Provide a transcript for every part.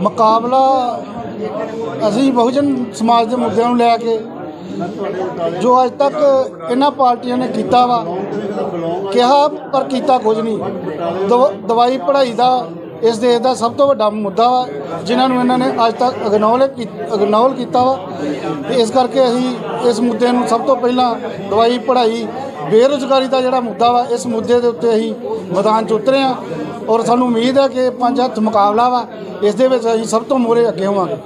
ਮੁਕਾਬਲਾ ਅਸੀਂ ਬਹੁਜਨ ਸਮਾਜ ਦੇ ਮੁੱਦਿਆਂ ਨੂੰ ਲੈ ਕੇ ਜੋ ਅੱਜ ਤੱਕ ਇਹਨਾਂ ਪਾਰਟੀਆਂ ਨੇ ਕੀਤਾ ਵਾ, ਕਿਹਾ ਪਰ ਕੀਤਾ ਕੁਝ ਨਹੀਂ। ਦਵ- ਦਵਾਈ ਪੜ੍ਹਾਈ ਦਾ, ਇਸ ਦੇਸ਼ ਦਾ ਸਭ ਤੋਂ ਵੱਡਾ ਮੁੱਦਾ ਵਾ, ਜਿਨ੍ਹਾਂ ਨੂੰ ਇਹਨਾਂ ਨੇ ਅੱਜ ਤੱਕ ਇਗਨੋਰ ਅਗਨੋਲ ਕੀਤਾ ਵਾ। ਇਸ ਕਰਕੇ ਅਸੀਂ ਇਸ ਮੁੱਦੇ ਨੂੰ ਸਭ ਤੋਂ ਪਹਿਲਾਂ ਦਵਾਈ ਪੜ੍ਹਾਈ ਬੇਰੁਜ਼ਗਾਰੀ ਦਾ ਜਿਹੜਾ ਮੁੱਦਾ ਵਾ, ਇਸ ਮੁੱਦੇ ਦੇ ਉੱਤੇ ਅਸੀਂ ਮੈਦਾਨ 'ਚ ਉਤਰੇ ਆ ਔਰ ਸਾਨੂੰ ਉਮੀਦ ਹੈ ਕਿ ਪੰਜ ਹੱਥ ਮੁਕਾਬਲਾ ਵਾ, ਇਸ ਦੇ ਵਿੱਚ ਅਸੀਂ ਸਭ ਤੋਂ ਮੋਰੇ ਅੱਗੇ ਹੋਵਾਂਗੇ।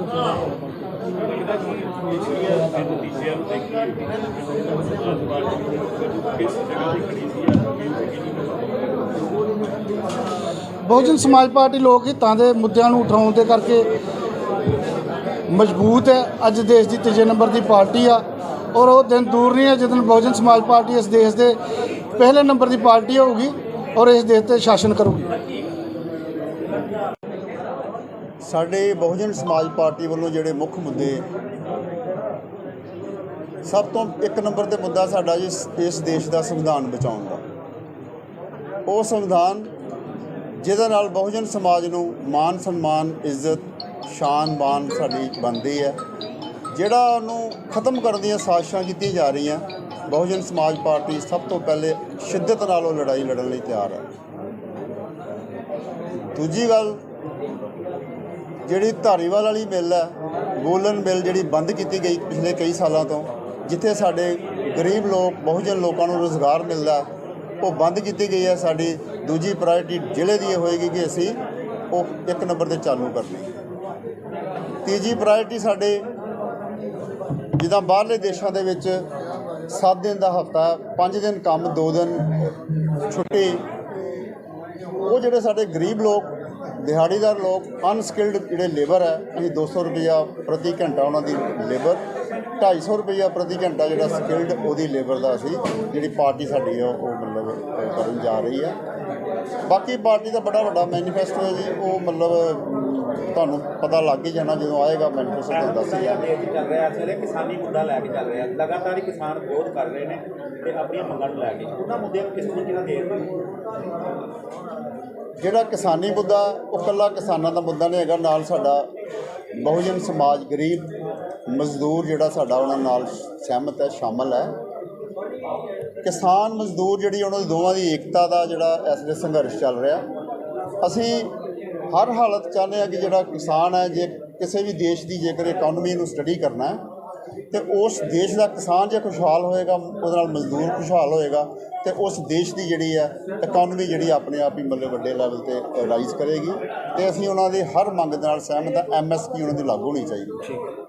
ਬਹੁਜਨ ਸਮਾਜ ਪਾਰਟੀ ਲੋਕ ਹਿੱਤਾਂ ਦੇ ਮੁੱਦਿਆਂ ਨੂੰ ਉਠਾਉਣ ਦੇ ਕਰਕੇ ਮਜ਼ਬੂਤ ਹੈ। ਅੱਜ ਦੇਸ਼ ਦੀ ਤੀਜੇ ਨੰਬਰ ਦੀ ਪਾਰਟੀ ਆ। ਔਰ ਉਹ ਦਿਨ ਦੂਰ ਨਹੀਂ ਹੈ ਜਦੋਂ ਬਹੁਜਨ ਸਮਾਜ ਪਾਰਟੀ ਇਸ ਦੇਸ਼ ਦੇ ਪਹਿਲੇ ਨੰਬਰ ਦੀ ਪਾਰਟੀ ਹੋਊਗੀ ਔਰ ਇਸ ਦੇਸ਼ ਤੇ ਸ਼ਾਸਨ ਕਰੂਗੀ। ਸਾਡੇ ਬਹੁਜਨ ਸਮਾਜ ਪਾਰਟੀ ਵੱਲੋਂ ਜਿਹੜੇ ਮੁੱਖ ਮੁੱਦੇ ਸਭ ਤੋਂ ਇੱਕ ਨੰਬਰ ਤੇ ਮੁੱਦਾ ਸਾਡਾ ਜੀ ਇਸ- ਇਸ ਦੇਸ਼ ਦਾ ਸੰਵਿਧਾਨ ਬਚਾਉਣ ਦਾ। ਉਹ ਸੰਵਿਧਾਨ ਜਿਹਦੇ ਨਾਲ ਬਹੁਜਨ ਸਮਾਜ ਨੂੰ ਮਾਨ ਸਨਮਾਨ, ਇੱਜ਼ਤ ਸ਼ਾਨ ਮਾਨ ਸਾਡੀ ਬਣਦੀ ਹੈ। ਜਿਹੜਾ ਉਹਨੂੰ ਖਤਮ ਕਰਨ ਦੀਆਂ ਸਾਜ਼ਿਸ਼ਾਂ ਕੀਤੀਆਂ ਜਾ ਰਹੀਆਂ, ਬਹੁਜਨ ਸਮਾਜ ਪਾਰਟੀ ਸਭ ਤੋਂ ਪਹਿਲੇ ਸ਼ਿੱਦਤ ਨਾਲ ਉਹ ਲੜਾਈ ਲੜਨ ਲਈ ਤਿਆਰ ਹੈ। ਦੂਜੀ ਗੱਲ, ਜਿਹੜੀ ਧਾਰੀਵਾਲ ਵਾਲੀ ਮਿੱਲ ਹੈ, ਗੋਲਨ ਮਿੱਲ ਜਿਹੜੀ ਬੰਦ ਕੀਤੀ ਗਈ ਪਿਛਲੇ ਕਈ ਸਾਲਾਂ ਤੋਂ, ਜਿੱਥੇ ਸਾਡੇ ਗਰੀਬ ਲੋਕ, ਬਹੁਜਨ ਲੋਕਾਂ ਨੂੰ ਰੋਜ਼ਗਾਰ ਮਿਲਦਾ, ਉਹ ਬੰਦ ਕੀਤੀ ਗਈ ਹੈ। ਸਾਡੀ ਦੂਜੀ ਪ੍ਰਾਇੋਰਟੀ ਜ਼ਿਲ੍ਹੇ ਦੀ ਇਹ ਹੋਏਗੀ ਕਿ ਅਸੀਂ ਉਹ ਇੱਕ ਨੰਬਰ ਤੇ ਚਾਲੂ ਕਰਨੀ ਤੀਜੀ ਪ੍ਰਾਇੋਰਟੀ ਸਾਡੇ ਜਿੱਦਾਂ ਬਾਹਰਲੇ ਦੇਸ਼ਾਂ ਦੇ ਵਿੱਚ 7 ਦਿਨ ਦਾ ਹਫਤਾ 5 ਦਿਨ ਕੰਮ 2 ਦਿਨ ਛੁੱਟੀ, ਉਹ ਜਿਹੜੇ ਸਾਡੇ ਗਰੀਬ ਲੋਕ, ਦਿਹਾੜੀਦਾਰ ਲੋਕ ਅਨਸਕਿਲਡ ਜਿਹੜੇ ਲੇਬਰ ਹੈ, ਅਸੀਂ 200 ਰੁਪਇਆ ਪ੍ਰਤੀ ਘੰਟਾ ਉਹਨਾਂ ਦੀ ਲੇਬਰ 250 ਰੁਪਇਆ ਪ੍ਰਤੀ ਘੰਟਾ ਜਿਹੜਾ ਸਕਿਲਡ ਉਹਦੀ ਲੇਬਰ ਦਾ ਅਸੀਂ, ਜਿਹੜੀ ਪਾਰਟੀ ਸਾਡੀ ਹੈ, ਉਹ ਮਤਲਬ ਕਰਨ ਜਾ ਰਹੀ ਹੈ। ਬਾਕੀ ਪਾਰਟੀ ਦਾ ਬੜਾ ਵੱਡਾ ਮੈਨੀਫੈਸਟੋ ਹੈ ਜੀ, ਉਹ ਮਤਲਬ ਤੁਹਾਨੂੰ ਪਤਾ ਲੱਗ ਹੀ ਜਾਣਾ ਜਦੋਂ ਆਏਗਾ ਮੈਨੀਫੈਸਟੋ ਤੁਹਾਨੂੰ ਦੱਸ ਹੀ ਜਾਣਾ। ਦੇਸ਼ ਚੱਲ ਰਿਹਾ ਇਸ ਵੇਲੇ ਕਿਸਾਨੀ ਮੁੱਦਾ ਲੈ ਕੇ ਚੱਲ ਰਿਹਾ। ਲਗਾਤਾਰ ਹੀ ਕਿਸਾਨ ਵਿਰੋਧ ਕਰ ਰਹੇ ਨੇ ਤੇ ਆਪਣੀਆਂ ਮੰਗਾਂ ਨੂੰ ਲੈ ਕੇ। ਉਹਨਾਂ ਮੁੱਦਿਆਂ ਨੂੰ ਕਿਸ ਤਰੀਕੇ ਨਾਲ ਦੇਖ ਰਹੇ ਹੋ ਜਿਹੜਾ ਕਿਸਾਨੀ ਮੁੱਦਾ ਉਹ ਕੱਲਾ ਕਿਸਾਨਾਂ ਦਾ ਮੁੱਦਾ ਨਹੀਂ ਹੈਗਾ ਨਾਲ ਸਾਡਾ ਬਹੁਜਨ ਸਮਾਜ ਗਰੀਬ ਮਜ਼ਦੂਰ ਜਿਹੜਾ ਸਾਡਾ ਉਹਨਾਂ ਨਾਲ ਸਹਿਮਤ ਹੈ ਸ਼ਾਮਲ ਹੈ। ਕਿਸਾਨ ਮਜ਼ਦੂਰ ਜਿਹੜੀ ਉਹਨਾਂ ਦੀ ਦੋਵਾਂ ਦੀ ਏਕਤਾ ਦਾ ਜਿਹੜਾ ਇਸ ਵੇਲੇ ਸੰਘਰਸ਼ ਚੱਲ ਰਿਹਾ। ਅਸੀਂ ਹਰ ਹਾਲਤ ਚਾਹੁੰਦੇ ਹਾਂ ਕਿ ਜਿਹੜਾ ਕਿਸਾਨ ਹੈ, ਜੇ ਕਿਸੇ ਵੀ ਦੇਸ਼ ਦੀ ਜੇਕਰ ਇਕਨੋਮੀ ਨੂੰ ਸਟੱਡੀ ਕਰਨਾ ਹੈ, ਤੇ ਉਸ ਦੇਸ਼ ਦਾ ਕਿਸਾਨ ਜੇ ਖੁਸ਼ਹਾਲ ਹੋਏਗਾ, ਉਹਦੇ ਨਾਲ ਮਜ਼ਦੂਰ ਖੁਸ਼ਹਾਲ ਹੋਏਗਾ, ਤੇ ਉਸ ਦੇਸ਼ ਦੀ ਜਿਹੜੀ ਹੈ ਇਕਨੋਮੀ ਜਿਹੜੀ ਆਪਣੇ ਆਪ ਹੀ ਮਤਲਬ ਵੱਡੇ ਲੈਵਲ ਤੇ ਰਾਈਜ਼ ਕਰੇਗੀ, ਤੇ ਅਸੀਂ ਉਹਨਾਂ ਦੀ ਹਰ ਮੰਗ ਦੇ ਨਾਲ ਸਹਿਮਤ ਹਾਂ ਐਮਐਸਪੀ ਉਹਨਾਂ ਦੀ ਲਾਗੂ ਹੋਣੀ ਚਾਹੀਦੀ